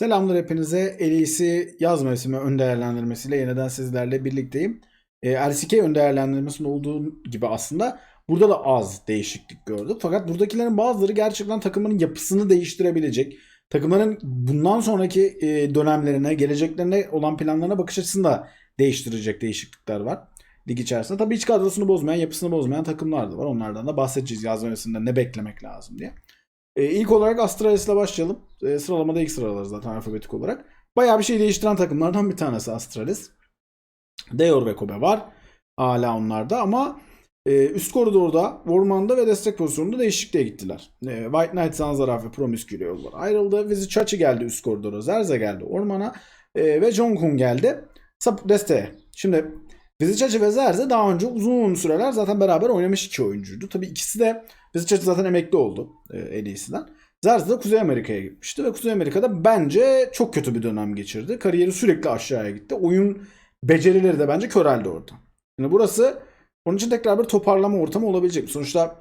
Selamlar hepinize. En iyisi yaz mevsimi ön değerlendirmesiyle yeniden sizlerle birlikteyim. E, LCK ön değerlendirmesinde olduğu gibi aslında burada da az değişiklik gördük. Fakat buradakilerin bazıları gerçekten takımın yapısını değiştirebilecek. Takımların bundan sonraki e, dönemlerine, geleceklerine olan planlarına bakış açısını da değiştirecek değişiklikler var. Lig içerisinde. Tabii hiç kadrosunu bozmayan, yapısını bozmayan takımlar da var. Onlardan da bahsedeceğiz yaz mevsiminde ne beklemek lazım diye. E, ilk olarak Astralis ile başlayalım. E, sıralamada ilk sıralar zaten alfabetik olarak. Bayağı bir şey değiştiren takımlardan bir tanesi Astralis. Deor ve Kobe var. Hala onlarda ama e, üst koridorda, ormanda ve destek pozisyonunda değişikliğe gittiler. E, White Knight, Zanzaraf ve Promiscuous yollar ayrıldı. Vizi Chachi geldi üst koridora, Zerze geldi ormana e, ve Jongkun geldi sap desteğe. Şimdi Vizicaci ve Zerze daha önce uzun süreler zaten beraber oynamış iki oyuncuydu. Tabii ikisi de Vizicaci zaten emekli oldu e, en iyisinden. Zerze de Kuzey Amerika'ya gitmişti ve Kuzey Amerika'da bence çok kötü bir dönem geçirdi. Kariyeri sürekli aşağıya gitti. Oyun becerileri de bence köreldi orada. Şimdi burası onun için tekrar bir toparlama ortamı olabilecek. Sonuçta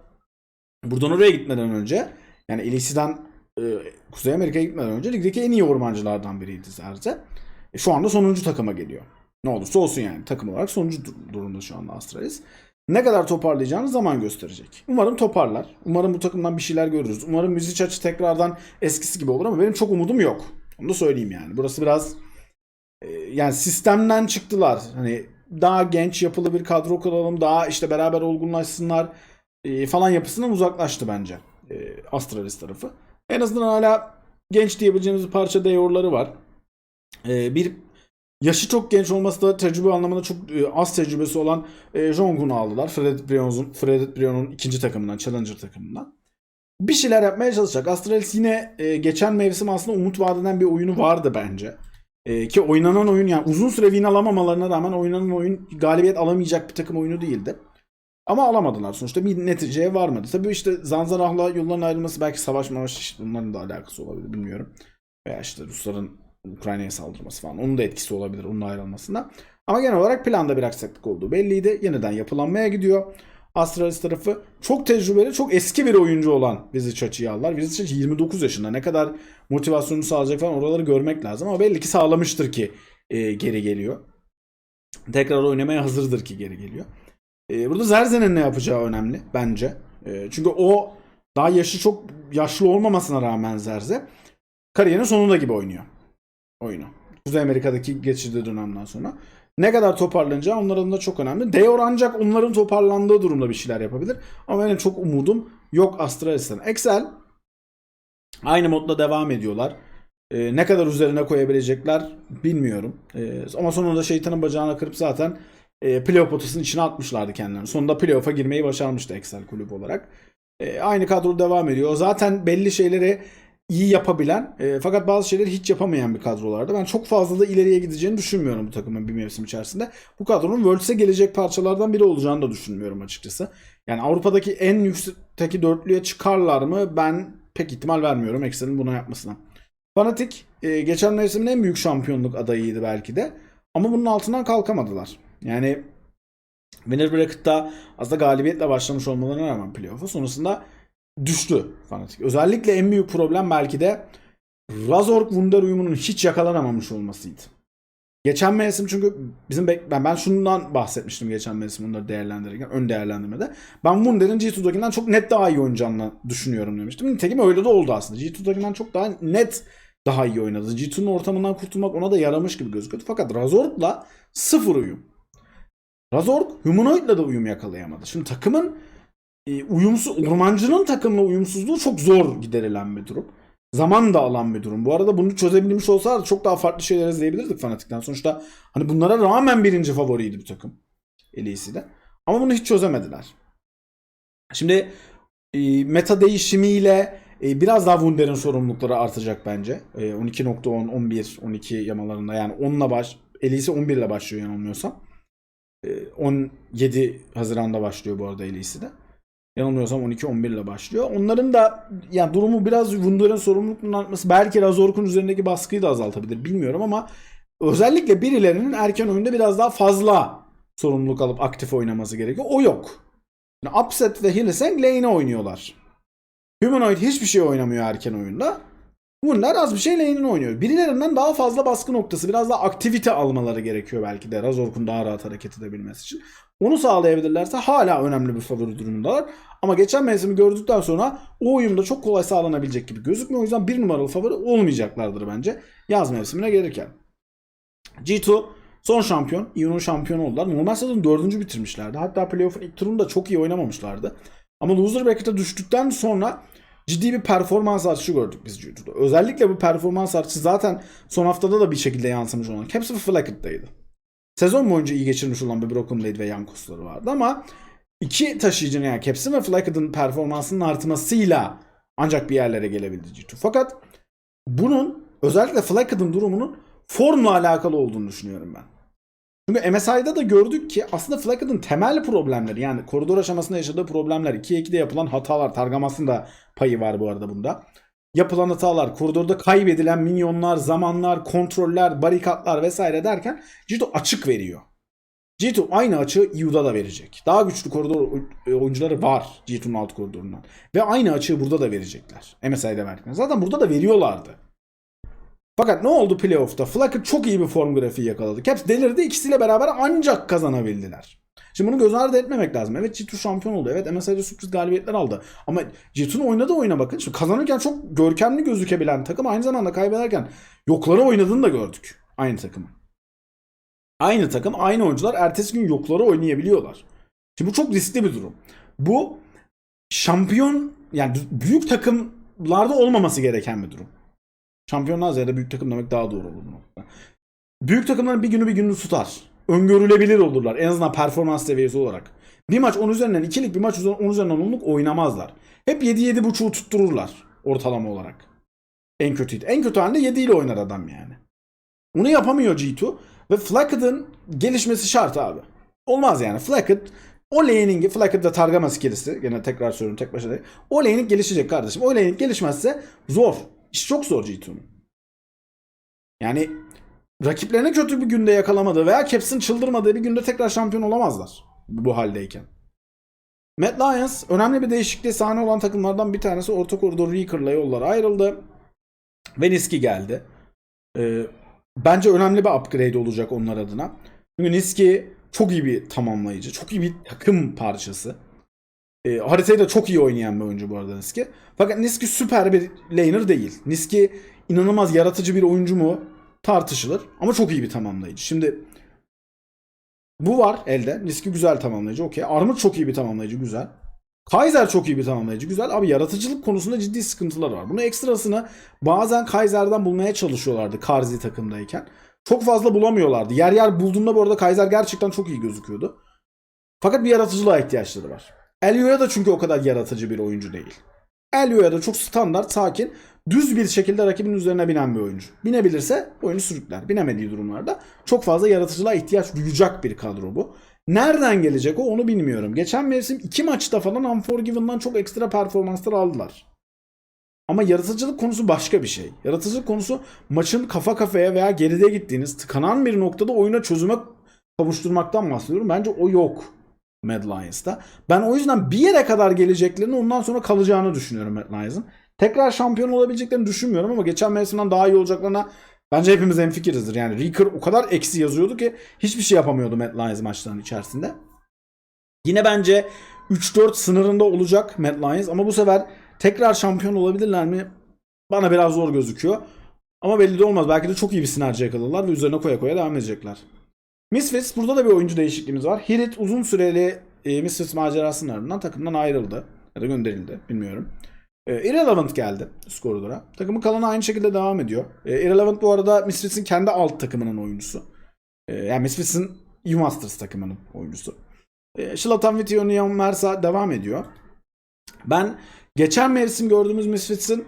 buradan oraya gitmeden önce yani LEC'den e, Kuzey Amerika'ya gitmeden önce ligdeki en iyi ormancılardan biriydi Zerze. E, şu anda sonuncu takıma geliyor. Ne olursa olsun yani takım olarak sonuncu dur- durumda şu anda Astralis. Ne kadar toparlayacağını zaman gösterecek. Umarım toparlar. Umarım bu takımdan bir şeyler görürüz. Umarım müzik açı tekrardan eskisi gibi olur ama benim çok umudum yok. Onu da söyleyeyim yani. Burası biraz e, yani sistemden çıktılar. Hani daha genç yapılı bir kadro kuralım. Daha işte beraber olgunlaşsınlar e, falan yapısından uzaklaştı bence. E, Astralis tarafı. En azından hala genç diyebileceğimiz bir parça deyorları var. E, bir Yaşı çok genç olması da tecrübe anlamında çok e, az tecrübesi olan e, Jonggun'u aldılar. Fred Brion'un Fred Brion'un ikinci takımından, Challenger takımından. Bir şeyler yapmaya çalışacak. Astralis yine e, geçen mevsim aslında umut vadeden bir oyunu vardı bence. E, ki oynanan oyun yani uzun süre win alamamalarına rağmen oynanan oyun galibiyet alamayacak bir takım oyunu değildi. Ama alamadılar sonuçta bir neticeye varmadı. Tabii işte Zanzarah'la yolların ayrılması belki savaş mavaş işte bunların da alakası olabilir bilmiyorum. Veya işte Rusların Ukrayna'ya saldırması falan. Onun da etkisi olabilir onun ayrılmasında. Ama genel olarak planda bir aksaklık olduğu belliydi. Yeniden yapılanmaya gidiyor. Astralis tarafı çok tecrübeli, çok eski bir oyuncu olan Vizicacı'yı aldılar. Vizicaci 29 yaşında. Ne kadar motivasyonu sağlayacak falan oraları görmek lazım. Ama belli ki sağlamıştır ki e, geri geliyor. Tekrar oynamaya hazırdır ki geri geliyor. E, burada Zerze'nin ne yapacağı önemli bence. E, çünkü o daha yaşı çok yaşlı olmamasına rağmen Zerze kariyerin sonunda gibi oynuyor oyunu. Kuzey Amerika'daki geçirdiği dönemden sonra. Ne kadar toparlanacağı onların da çok önemli. Deor ancak onların toparlandığı durumda bir şeyler yapabilir. Ama benim çok umudum yok Astralis'ten. Excel aynı modda devam ediyorlar. Ee, ne kadar üzerine koyabilecekler bilmiyorum. Ee, ama sonunda şeytanın bacağına kırıp zaten e, playoff potasının içine atmışlardı kendilerini. Sonunda playoff'a girmeyi başarmıştı Excel kulüp olarak. Ee, aynı kadro devam ediyor. Zaten belli şeyleri iyi yapabilen e, fakat bazı şeyleri hiç yapamayan bir kadrolarda. Ben çok fazla da ileriye gideceğini düşünmüyorum bu takımın bir mevsim içerisinde. Bu kadronun Worlds'e gelecek parçalardan biri olacağını da düşünmüyorum açıkçası. Yani Avrupa'daki en yüksekteki dörtlüye çıkarlar mı? Ben pek ihtimal vermiyorum Excel'in buna yapmasına. Fanatic e, geçen mevsimin en büyük şampiyonluk adayıydı belki de. Ama bunun altından kalkamadılar. Yani Winner Bracket'ta aslında galibiyetle başlamış olmalarına rağmen playoff'a sonrasında düştü Fnatic. Özellikle en büyük problem belki de Razork Wunder uyumunun hiç yakalanamamış olmasıydı. Geçen mevsim çünkü bizim ben ben şundan bahsetmiştim geçen mevsim onları değerlendirirken ön değerlendirmede. Ben Wunder'in G2'dakinden çok net daha iyi oynayacağını düşünüyorum demiştim. Nitekim öyle de oldu aslında. G2'dakinden çok daha net daha iyi oynadı. G2'nun ortamından kurtulmak ona da yaramış gibi gözüküyordu. Fakat Razork'la sıfır uyum. Razork Humanoid'la da uyum yakalayamadı. Şimdi takımın e, uyumsuz ormancının takımla uyumsuzluğu çok zor giderilen bir durum. Zaman da alan bir durum. Bu arada bunu çözebilmiş olsalardı çok daha farklı şeyler izleyebilirdik Fanatik'ten. Sonuçta hani bunlara rağmen birinci favoriydi bu takım. de. Ama bunu hiç çözemediler. Şimdi e, meta değişimiyle e, biraz daha Wunder'in sorumlulukları artacak bence. E, 12.10, 11, 12 yamalarında yani 10'la baş, Elise 11 ile başlıyor yanılmıyorsam. E, 17 Haziran'da başlıyor bu arada Elise de. Yanılmıyorsam 12-11 ile başlıyor. Onların da yani durumu biraz Wunder'ın sorumluluğunun artması belki Razork'un üzerindeki baskıyı da azaltabilir bilmiyorum ama özellikle birilerinin erken oyunda biraz daha fazla sorumluluk alıp aktif oynaması gerekiyor. O yok. Yani Upset ve Hillsang lane'e oynuyorlar. Humanoid hiçbir şey oynamıyor erken oyunda. Bunlar az bir şey lane'ini oynuyor. Birilerinden daha fazla baskı noktası, biraz daha aktivite almaları gerekiyor belki de Razork'un daha rahat hareket edebilmesi için. Onu sağlayabilirlerse hala önemli bir favori durumundalar. Ama geçen mevsimi gördükten sonra o uyumda çok kolay sağlanabilecek gibi gözükmüyor. O yüzden bir numaralı favori olmayacaklardır bence yaz mevsimine gelirken. G2 son şampiyon. Ion'un şampiyonu oldular. Normal sezon dördüncü bitirmişlerdi. Hatta playoff'un ilk turunda çok iyi oynamamışlardı. Ama loser bracket'e düştükten sonra ciddi bir performans artışı gördük biz G2'da. Özellikle bu performans artışı zaten son haftada da bir şekilde yansımış olan. Hepsi Flackett'taydı. Sezon boyunca iyi geçirmiş olan bir Blade ve Yankos'ları vardı ama iki taşıyıcının yani Caps'in ve Flackett'ın performansının artmasıyla ancak bir yerlere gelebildi G2. Fakat bunun özellikle Flackett'ın durumunun formla alakalı olduğunu düşünüyorum ben. Çünkü MSI'da da gördük ki aslında Flackett'ın temel problemleri yani koridor aşamasında yaşadığı problemler 2'ye 2'de yapılan hatalar Targamas'ın da payı var bu arada bunda. Yapılan hatalar, koridorda kaybedilen minyonlar, zamanlar, kontroller, barikatlar vesaire derken G2 açık veriyor. G2 aynı açığı EU'da da verecek. Daha güçlü koridor oyuncuları var G2'nun alt koridorundan. Ve aynı açığı burada da verecekler. MSI'de verdikleri. Zaten burada da veriyorlardı. Fakat ne oldu playoff'ta? Flacker çok iyi bir form grafiği yakaladı. Caps delirdi. İkisiyle beraber ancak kazanabildiler. Şimdi bunu göz ardı etmemek lazım. Evet G2 şampiyon oldu. Evet MSI'de sürpriz galibiyetler aldı. Ama G2'nun oynadığı oyuna bakın. Şimdi kazanırken çok görkemli gözükebilen takım aynı zamanda kaybederken yokları oynadığını da gördük. Aynı takımın. Aynı takım, aynı oyuncular ertesi gün yokları oynayabiliyorlar. Şimdi bu çok riskli bir durum. Bu şampiyon yani büyük takımlarda olmaması gereken bir durum. Şampiyonlar ziyade büyük takım demek daha doğru olur bu. Büyük takımların bir günü bir günü tutar. Öngörülebilir olurlar. En azından performans seviyesi olarak. Bir maç 10 üzerinden 2'lik bir maç 10 üzerinden 10'luk oynamazlar. Hep 7-7.5'u tuttururlar ortalama olarak. En kötüydü. En kötü halinde 7 ile oynar adam yani. Onu yapamıyor G2 ve Flackett'ın gelişmesi şart abi. Olmaz yani. Flackett o laning'i Flackett ve Targamas ikilisi gene tekrar söylüyorum tek başına değil. O laning gelişecek kardeşim. O laning gelişmezse zor. İş çok zor G2'nun. Yani rakiplerine kötü bir günde yakalamadığı veya Caps'in çıldırmadığı bir günde tekrar şampiyon olamazlar. Bu haldeyken. Mad Lions önemli bir değişikliğe sahne olan takımlardan bir tanesi orta koridor Reaker'la yollar ayrıldı. Ve Niski geldi. Ee, bence önemli bir upgrade olacak onlar adına. Çünkü Niski çok iyi bir tamamlayıcı. Çok iyi bir takım parçası. E, haritayı da çok iyi oynayan bir oyuncu bu arada Niski. Fakat Niski süper bir laner değil. Niski inanılmaz yaratıcı bir oyuncu mu tartışılır. Ama çok iyi bir tamamlayıcı. Şimdi bu var elde. Niski güzel tamamlayıcı. Okey. Armor çok iyi bir tamamlayıcı. Güzel. Kaiser çok iyi bir tamamlayıcı. Güzel. Abi yaratıcılık konusunda ciddi sıkıntılar var. Bunu ekstrasını bazen Kaiser'dan bulmaya çalışıyorlardı Karzi takımdayken. Çok fazla bulamıyorlardı. Yer yer bulduğunda bu arada Kaiser gerçekten çok iyi gözüküyordu. Fakat bir yaratıcılığa ihtiyaçları var. Elio'ya da çünkü o kadar yaratıcı bir oyuncu değil. Elio'ya da çok standart, sakin, düz bir şekilde rakibin üzerine binen bir oyuncu. Binebilirse oyunu sürükler. Binemediği durumlarda çok fazla yaratıcılığa ihtiyaç duyacak bir kadro bu. Nereden gelecek o onu bilmiyorum. Geçen mevsim iki maçta falan Unforgiven'dan çok ekstra performanslar aldılar. Ama yaratıcılık konusu başka bir şey. Yaratıcılık konusu maçın kafa kafaya veya geride gittiğiniz tıkanan bir noktada oyuna çözüme kavuşturmaktan bahsediyorum. Bence o yok Mad Lions'ta. Ben o yüzden bir yere kadar geleceklerini ondan sonra kalacağını düşünüyorum Mad Lions'ın. Tekrar şampiyon olabileceklerini düşünmüyorum ama geçen mevsimden daha iyi olacaklarına bence hepimiz hemfikirizdir. Yani Reaker o kadar eksi yazıyordu ki hiçbir şey yapamıyordu Mad Lions maçlarının içerisinde. Yine bence 3-4 sınırında olacak Mad Lions ama bu sefer tekrar şampiyon olabilirler mi? Bana biraz zor gözüküyor. Ama belli de olmaz. Belki de çok iyi bir sinerji yakaladılar ve üzerine koya koya devam edecekler. Misfits burada da bir oyuncu değişikliğimiz var. Hirit uzun süreli e, Misfits macerasının ardından takımdan ayrıldı. Ya da gönderildi. Bilmiyorum. E, Irrelevant geldi üst koridora. Takımın kalanı aynı şekilde devam ediyor. E, Irrelevant bu arada Misfits'in kendi alt takımının oyuncusu. E, yani Misfits'in U-Masters takımının oyuncusu. E, Şlatan Vition'un Mersa devam ediyor. Ben geçen mevsim gördüğümüz Misfits'in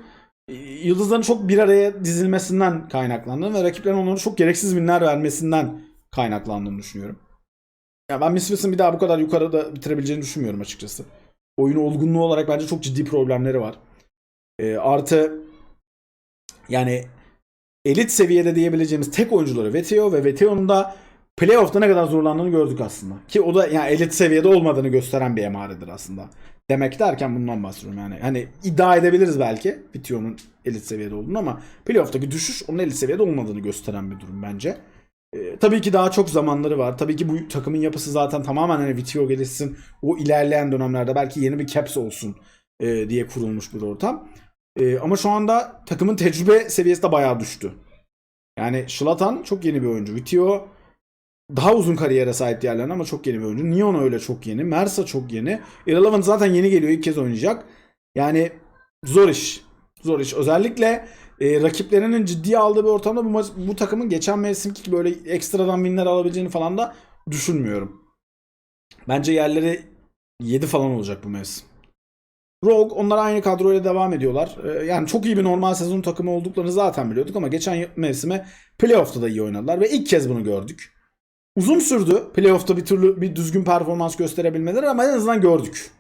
e, yıldızların çok bir araya dizilmesinden kaynaklandığını ve rakiplerin onlara çok gereksiz binler vermesinden kaynaklandığını düşünüyorum. Ya ben Misfits'in bir daha bu kadar yukarıda bitirebileceğini düşünmüyorum açıkçası. Oyun olgunluğu olarak bence çok ciddi problemleri var. E, artı yani elit seviyede diyebileceğimiz tek oyuncuları Veteo ve Veteo'nun da playoff'ta ne kadar zorlandığını gördük aslında. Ki o da yani elit seviyede olmadığını gösteren bir emaredir aslında. demek derken bundan bahsediyorum yani. Hani iddia edebiliriz belki Vitio'nun elit seviyede olduğunu ama playoff'taki düşüş onun elit seviyede olmadığını gösteren bir durum bence. Ee, tabii ki daha çok zamanları var. Tabii ki bu takımın yapısı zaten tamamen hani Vitio gelişsin. O ilerleyen dönemlerde belki yeni bir caps olsun e, diye kurulmuş bir ortam. E, ama şu anda takımın tecrübe seviyesi de bayağı düştü. Yani Şlatan çok yeni bir oyuncu. Vitio daha uzun kariyere sahip diğerlerine ama çok yeni bir oyuncu. Neon öyle çok yeni. Mersa çok yeni. Irrelevant zaten yeni geliyor. ilk kez oynayacak. Yani zor iş. Zor iş. Özellikle e, rakiplerinin ciddiye aldığı bir ortamda bu, bu takımın geçen mevsimki böyle ekstradan winler alabileceğini falan da düşünmüyorum. Bence yerleri 7 falan olacak bu mevsim. Rogue onlar aynı kadroyla devam ediyorlar. Ee, yani çok iyi bir normal sezon takımı olduklarını zaten biliyorduk ama geçen mevsime playoff'ta da iyi oynadılar ve ilk kez bunu gördük. Uzun sürdü playoff'ta bir türlü bir düzgün performans gösterebilmeleri ama en azından gördük.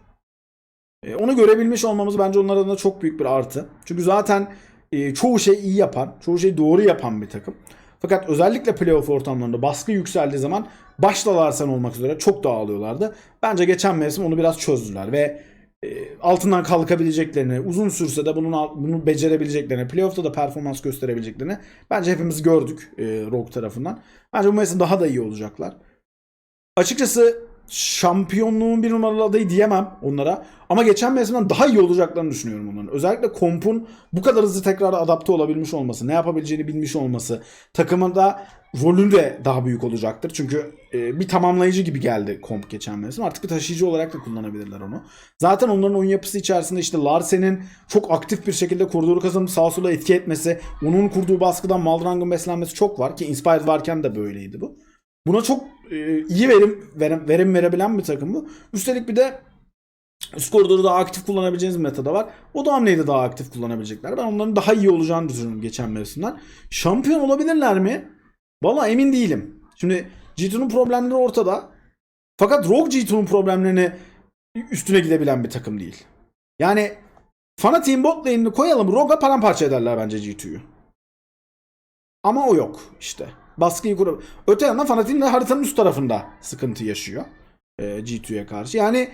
Ee, onu görebilmiş olmamız bence onlar adına çok büyük bir artı. Çünkü zaten e, çoğu şey iyi yapan, çoğu şeyi doğru yapan bir takım. Fakat özellikle playoff ortamlarında baskı yükseldiği zaman başta sen olmak üzere çok dağılıyorlardı. Bence geçen mevsim onu biraz çözdüler ve e, altından kalkabileceklerini, uzun sürse de bunun bunu becerebileceklerini, playoff'ta da performans gösterebileceklerini bence hepimiz gördük e, Rogue tarafından. Bence bu mevsim daha da iyi olacaklar. Açıkçası şampiyonluğun bir numaralı adayı diyemem onlara. Ama geçen mevsimden daha iyi olacaklarını düşünüyorum onların. Özellikle kompun bu kadar hızlı tekrar adapte olabilmiş olması, ne yapabileceğini bilmiş olması, takımında rolü de daha büyük olacaktır. Çünkü e, bir tamamlayıcı gibi geldi komp geçen mevsim. Artık bir taşıyıcı olarak da kullanabilirler onu. Zaten onların oyun yapısı içerisinde işte Larsen'in çok aktif bir şekilde koridoru kazanıp sağa sola etki etmesi, onun kurduğu baskıdan Maldrang'ın beslenmesi çok var ki Inspired varken de böyleydi bu. Buna çok e, iyi verim, verim verim verebilen bir takım bu. Üstelik bir de üst koridoru daha aktif kullanabileceğiniz bir var. O da hamleyi de daha aktif kullanabilecekler. Ben onların daha iyi olacağını düşünüyorum geçen mevsimden. Şampiyon olabilirler mi? Valla emin değilim. Şimdi G2'nun problemleri ortada. Fakat Rogue G2'nun problemlerini üstüne gidebilen bir takım değil. Yani Fanatik'in bot lane'ini koyalım Rogue'a paramparça ederler bence G2'yu. Ama o yok işte. Baskıyı kurup. Öte yandan Fanatik'in de haritanın üst tarafında sıkıntı yaşıyor. E, G2'ye karşı. Yani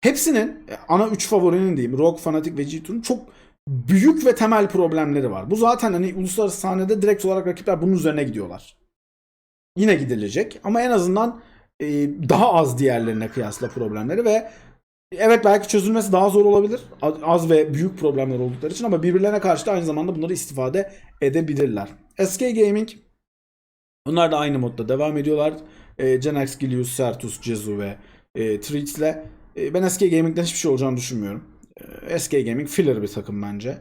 hepsinin e, ana 3 favorinin diyeyim Rogue, Fanatic ve G2'nun çok büyük ve temel problemleri var. Bu zaten hani uluslararası sahnede direkt olarak rakipler bunun üzerine gidiyorlar. Yine gidilecek ama en azından e, daha az diğerlerine kıyasla problemleri ve evet belki çözülmesi daha zor olabilir. Az ve büyük problemler oldukları için ama birbirlerine karşı da aynı zamanda bunları istifade edebilirler. SK Gaming Bunlar da aynı modda devam ediyorlar. E, Genex, Gilius, Sertus, Cezu ve e, Treats'le. E, ben SK Gaming'den hiçbir şey olacağını düşünmüyorum. E, SK Gaming filler bir takım bence.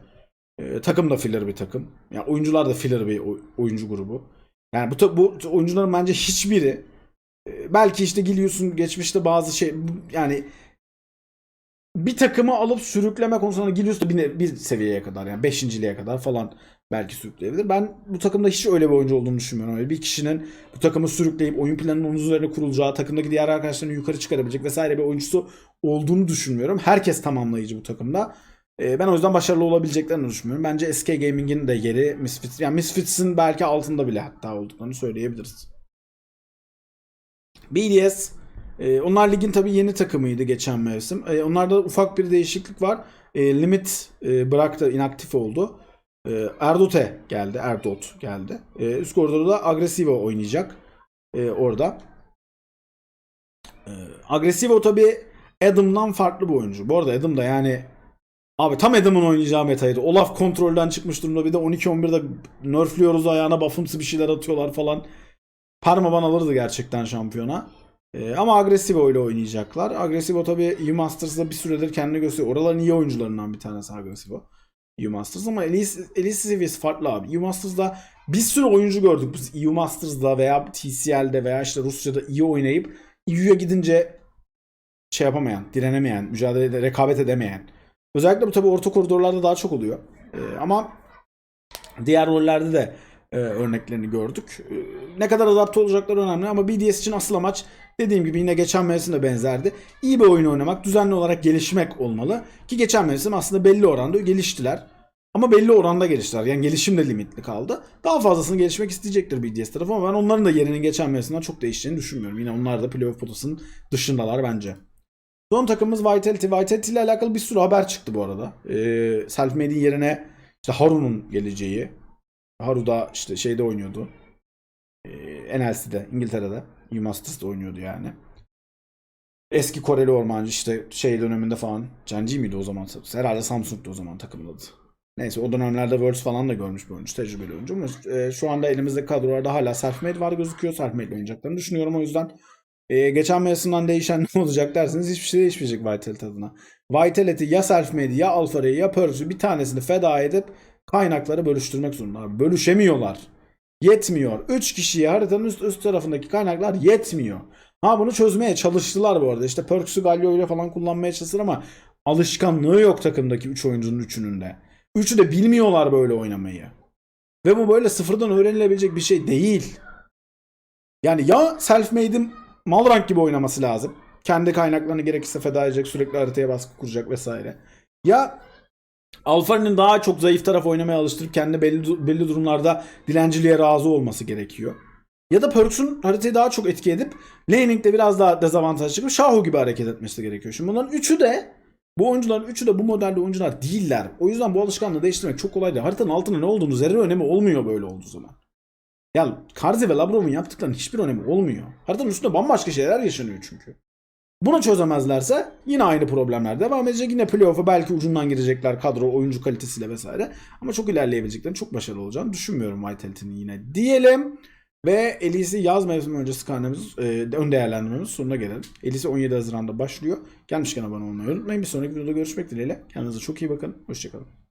E, takım da filler bir takım. Yani oyuncular da filler bir oy- oyuncu grubu. Yani bu, bu oyuncuların bence hiçbiri e, belki işte Gilius'un geçmişte bazı şey yani bir takımı alıp sürükleme konusunda da bir, bir seviyeye kadar yani beşinciliğe kadar falan belki sürükleyebilir. Ben bu takımda hiç öyle bir oyuncu olduğunu düşünmüyorum. Öyle bir kişinin bu takımı sürükleyip oyun planının onun üzerine kurulacağı, takımdaki diğer arkadaşlarını yukarı çıkarabilecek vesaire bir oyuncusu olduğunu düşünmüyorum. Herkes tamamlayıcı bu takımda. Ee, ben o yüzden başarılı olabileceklerini düşünmüyorum. Bence SK Gaming'in de yeri Misfits. Yani Misfits'in belki altında bile hatta olduklarını söyleyebiliriz. BDS e, onlar ligin tabii yeni takımıydı geçen mevsim. E, onlarda ufak bir değişiklik var. E, limit e, bıraktı, inaktif oldu. E, Erdote geldi, Erdot geldi. E, üst koridorda Agresivo oynayacak e, orada. E, Agresivo tabii Adam'dan farklı bir oyuncu. Bu arada Adam da yani Abi tam Adam'ın oynayacağı metaydı. Olaf kontrolden çıkmış durumda. Bir de 12-11'de nerfliyoruz ayağına buffımsı bir şeyler atıyorlar falan. Parmaban alırdı gerçekten şampiyona. Ee, ama Agresivo ile oynayacaklar. Agresivo tabii U-Masters'da bir süredir kendini gösteriyor. Oraların iyi oyuncularından bir tanesi Agresivo. U-Masters ama Elise, Elise seviyesi farklı abi. U-Masters'da bir sürü oyuncu gördük biz U-Masters'da veya TCL'de veya işte Rusya'da iyi oynayıp EU'ya gidince şey yapamayan, direnemeyen, mücadelede rekabet edemeyen. Özellikle bu tabii orta koridorlarda daha çok oluyor. Ee, ama diğer rollerde de e, örneklerini gördük. E, ne kadar adapte olacakları önemli ama BDS için asıl amaç dediğim gibi yine geçen mevsim de benzerdi. İyi bir oyun oynamak, düzenli olarak gelişmek olmalı. Ki geçen mevsim aslında belli oranda geliştiler. Ama belli oranda geliştiler. Yani gelişim de limitli kaldı. Daha fazlasını gelişmek isteyecektir BDS tarafı ama ben onların da yerinin geçen mevsimden çok değişeceğini düşünmüyorum. Yine onlar da playoff potasının dışındalar bence. Son takımımız Vitality. Vitality ile alakalı bir sürü haber çıktı bu arada. Ee, Selfmade'in yerine işte Haru'nun geleceği. Haru da işte şeyde oynuyordu. Ee, NLC'de, İngiltere'de. U-Masters'da oynuyordu yani. Eski Koreli ormancı işte şey döneminde falan. Canji miydi o zaman? Herhalde Samsung'du o zaman takımın adı. Neyse o dönemlerde Worlds falan da görmüş bir oyuncu. Tecrübeli oyuncu. Ama e, şu anda elimizde kadrolarda hala Selfmade var gözüküyor. Selfmade oynayacaklarını düşünüyorum o yüzden. E, geçen mevsimden değişen ne olacak derseniz hiçbir şey değişmeyecek Vitality adına. Vitality ya Selfmade ya Alphara'yı ya Pursue'yu bir tanesini feda edip kaynakları bölüştürmek zorunda. Bölüşemiyorlar. Yetmiyor. 3 kişiye haritanın üst, üst tarafındaki kaynaklar yetmiyor. Ha bunu çözmeye çalıştılar bu arada. İşte Perks'ü Galio ile falan kullanmaya çalıştılar ama alışkanlığı yok takımdaki 3 oyuncunun üçünün de. Üçü de bilmiyorlar böyle oynamayı. Ve bu böyle sıfırdan öğrenilebilecek bir şey değil. Yani ya self-made'in Malrank gibi oynaması lazım. Kendi kaynaklarını gerekirse feda edecek, sürekli haritaya baskı kuracak vesaire. Ya Alfar'ın daha çok zayıf taraf oynamaya alıştırıp kendi belli, belli durumlarda dilenciliğe razı olması gerekiyor. Ya da Perks'ün haritayı daha çok etki edip laning'de biraz daha dezavantaj çıkıp Shahu gibi hareket etmesi gerekiyor. Şimdi bunların üçü de bu oyuncuların üçü de bu modelde oyuncular değiller. O yüzden bu alışkanlığı değiştirmek çok kolay değil. Haritanın altında ne olduğunu zerre önemi olmuyor böyle olduğu zaman. Yani Karzi ve Labrov'un yaptıklarının hiçbir önemi olmuyor. Haritanın üstünde bambaşka şeyler yaşanıyor çünkü. Bunu çözemezlerse yine aynı problemler devam edecek. Yine playoff'a belki ucundan girecekler kadro, oyuncu kalitesiyle vesaire. Ama çok ilerleyebileceklerini, çok başarılı olacağını düşünmüyorum Vitality'nin yine. Diyelim ve Elise yaz mevsimi öncesi karnemiz, e, ön değerlendirmemiz sonuna gelelim. Elise 17 Haziran'da başlıyor. Gelmişken abone olmayı unutmayın. Bir sonraki videoda görüşmek dileğiyle. Kendinize çok iyi bakın. Hoşçakalın.